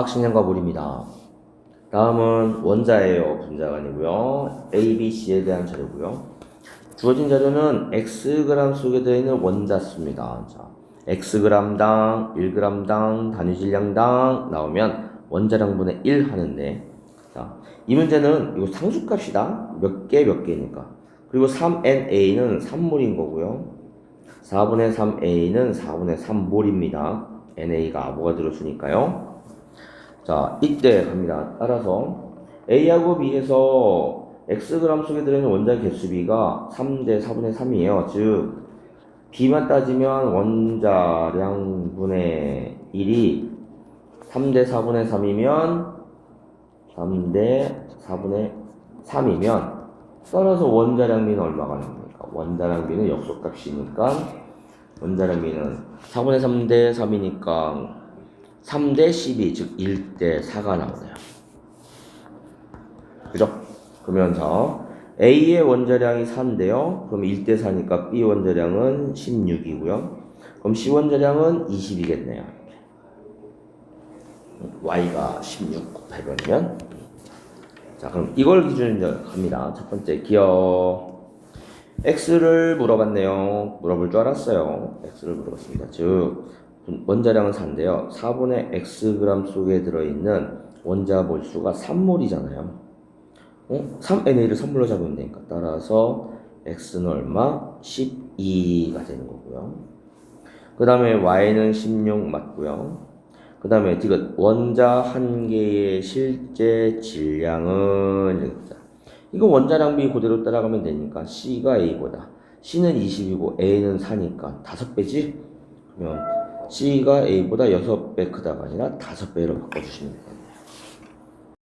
화학식량과 물입니다. 다음은 원자예요. 분자가 아니고요. A, B, C에 대한 자료고요. 주어진 자료는 Xg 속에 들어있는 원자 수입니다. 자, Xg당, 1g당, 단위 질량당 나오면 원자량분의 1 하는데 자, 이 문제는 이거 상수값이다. 몇 개 몇 개니까. 그리고 3NA는 3몰인 거고요. 4분의 3A는 4분의 3몰입니다. NA가 아보가드로수니까요. 자, 이때 갑니다. 따라서 A하고 B에서 Xg 속에 들어있는 원자 개수비가 3대 4분의 3이에요. 즉, B만 따지면 원자량분의 1이 3대 4분의 3이면 3대 4분의 3이면 따라서 원자량비는 얼마가 나옵니까? 원자량비는 역속값이니까 원자량비는 4분의 3대 3이니까 3대 12, 즉 1대 4가 나오네요. 그죠? 그러면 자, A의 원자량이 4인데요. 그럼 1대 4니까 B 원자량은 16이고요. 그럼 C 원자량은 20이겠네요. Y가 16 곱해버리면 자, 그럼 이걸 기준으로 갑니다. 첫 번째 기억 X를 물어봤네요. 물어볼 줄 알았어요. X를 물어봤습니다. 즉 원자량은 4인데요. 4분의 Xg 속에 들어있는 원자 몰수가 3몰이잖아요. 어? 3NA를 3몰로 잡으면 되니까 따라서 X는 얼마? 12가 되는 거고요. 그 다음에 Y는 16 맞고요. 그 다음에 디귿 원자 한 개의 실제 질량은 이렇게 이거 원자량비 그대로 따라가면 되니까 C가 A보다 C는 20이고 A는 4니까 5배지? 그러면 C가 A보다 6배 크다가 아니라 5배로 바꿔주시면 돼요.